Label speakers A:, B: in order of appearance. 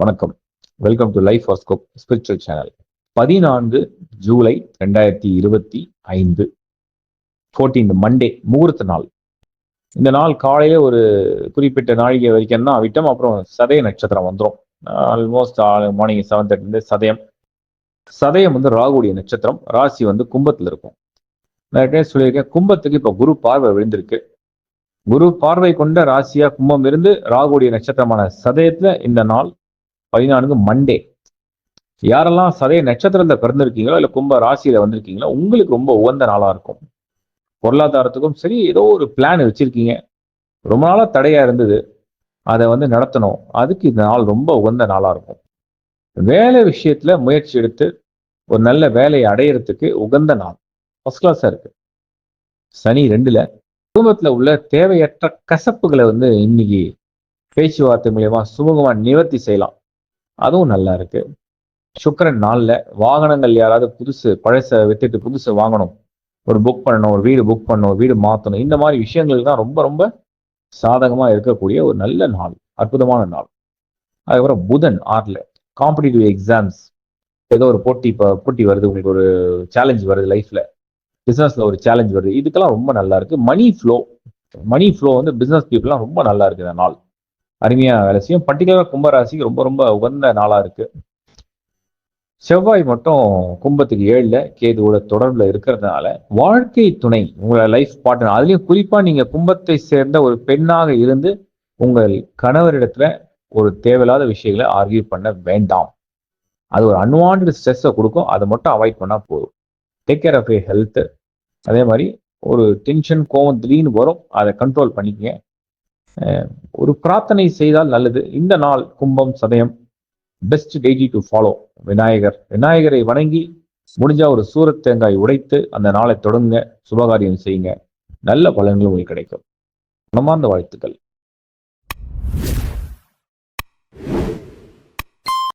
A: வணக்கம். Welcome to life horoscope spiritual channel பதினான்கு ஜூலை ரெண்டாயிரத்தி இருபத்தி ஐந்து ஃபோர்டீன் மண்டே முகூர்த்த நாள். இந்த நாள் காலையில ஒரு குறிப்பிட்ட நாழிகை வரைக்கும் தான் விட்டோம். அப்புறம் சதய நட்சத்திரம் வந்துடும் ஆல்மோஸ்ட் மார்னிங் செவன் தேர்ட்டிலேருந்து சதயம். சதயம் வந்து ராகுடைய நட்சத்திரம். ராசி வந்து கும்பத்தில் இருக்கும். நான் சொல்லியிருக்கேன் கும்பத்துக்கு இப்போ குரு பார்வை விழுந்திருக்கு. குரு பார்வை கொண்ட ராசியா கும்பம் இருந்து ராகுடைய நட்சத்திரமான சதயத்துல இந்த நாள் பதினான்கு மண்டே யாரெல்லாம் சதய நட்சத்திரத்துல பிறந்திருக்கீங்களோ இல்லை கும்ப ராசியில வந்திருக்கீங்களோ உங்களுக்கு ரொம்ப உகந்த நாளா இருக்கும். பொருளாதாரத்துக்கும் சரி ஏதோ ஒரு பிளான் வச்சிருக்கீங்க. ரொம்ப நாளாக தடையா இருந்தது. அதை வந்து நடத்தணும். அதுக்கு இந்த நாள் ரொம்ப உகந்த நாளா இருக்கும். வேலை விஷயத்துல முயற்சி எடுத்து ஒரு நல்ல வேலையை அடையிறதுக்கு உகந்த நாள். ஃபர்ஸ்ட் கிளாஸா இருக்கு. சனி ரெண்டுல குடும்பத்தில் உள்ள தேவையற்ற கசப்புகளை வந்து இன்னைக்கு பேச்சுவார்த்தை மூலியமா சுமூகமாக நிவர்த்தி செய்யலாம். அதுவும் நல்லா இருக்கு. சுக்கரன் நாளில் வாகனங்கள் யாராவது புதுசு பழசை வித்துட்டு புதுசு வாங்கணும். ஒரு புக் பண்ணணும் ஒரு வீடு புக் பண்ணணும் ஒரு வீடு மாற்றணும் இந்த மாதிரி விஷயங்கள் தான் ரொம்ப ரொம்ப சாதகமாக இருக்கக்கூடிய ஒரு நல்ல நாள் அற்புதமான நாள். அதுக்கப்புறம் புதன் ஆறில் காம்படிட்டிவ் எக்ஸாம்ஸ் ஏதோ ஒரு போட்டி இப்போ போட்டி வருது உங்களுக்கு ஒரு சேலஞ்ச் வருது லைஃப்பில் பிஸ்னஸில் ஒரு சேலஞ்ச் வருது. இதுக்கெல்லாம் ரொம்ப நல்லா இருக்குது மணி ஃப்ளோ மணி ஃப்ளோ வந்து பிஸ்னஸ் பீப்புளெலாம் ரொம்ப நல்லா இருக்குது இந்த நாள். அருமையாக வேலை. செய்யும் பர்டிகுலராக கும்பராசிக்கு ரொம்ப ரொம்ப உகந்த நாளாக இருக்கு. செவ்வாய் மட்டும் கும்பத்துக்கு ஏழில் கேதுவோட தொடர்பில் இருக்கிறதுனால வாழ்க்கை துணை உங்களோட லைஃப் பார்ட்னர் அதுலேயும் குறிப்பாக நீங்கள் கும்பத்தை சேர்ந்த ஒரு பெண்ணாக இருந்து உங்கள் கணவரிடத்துல ஒரு தேவையில்லாத விஷயங்களை ஆர்கியூ பண்ண வேண்டாம். அது ஒரு அன்வான்ட் ஸ்ட்ரெஸ்ஸை கொடுக்கும். அதை மட்டும் அவாய்ட் பண்ணால் போதும். Take care of a health அதே மாதிரி ஒரு டென்ஷன் கோவம் திடீர்னு வரும். அதை கண்ட்ரோல் பண்ணிக்கங்க. ஒரு பிரார்த்தனை செய்தால் நல்லது. இந்த நாள் கும்பம் சதயம் best daily to follow Vinayagar. விநாயகரை வணங்கி முடிஞ்சா ஒரு சூரத் தேங்காய் உடைத்து அந்த நாளை தொடங்க சுபகாரியம் செய்யுங்க. நல்ல பலன்கள் உங்களுக்கு கிடைக்கும். மனமார்ந்த வாழ்த்துக்கள்.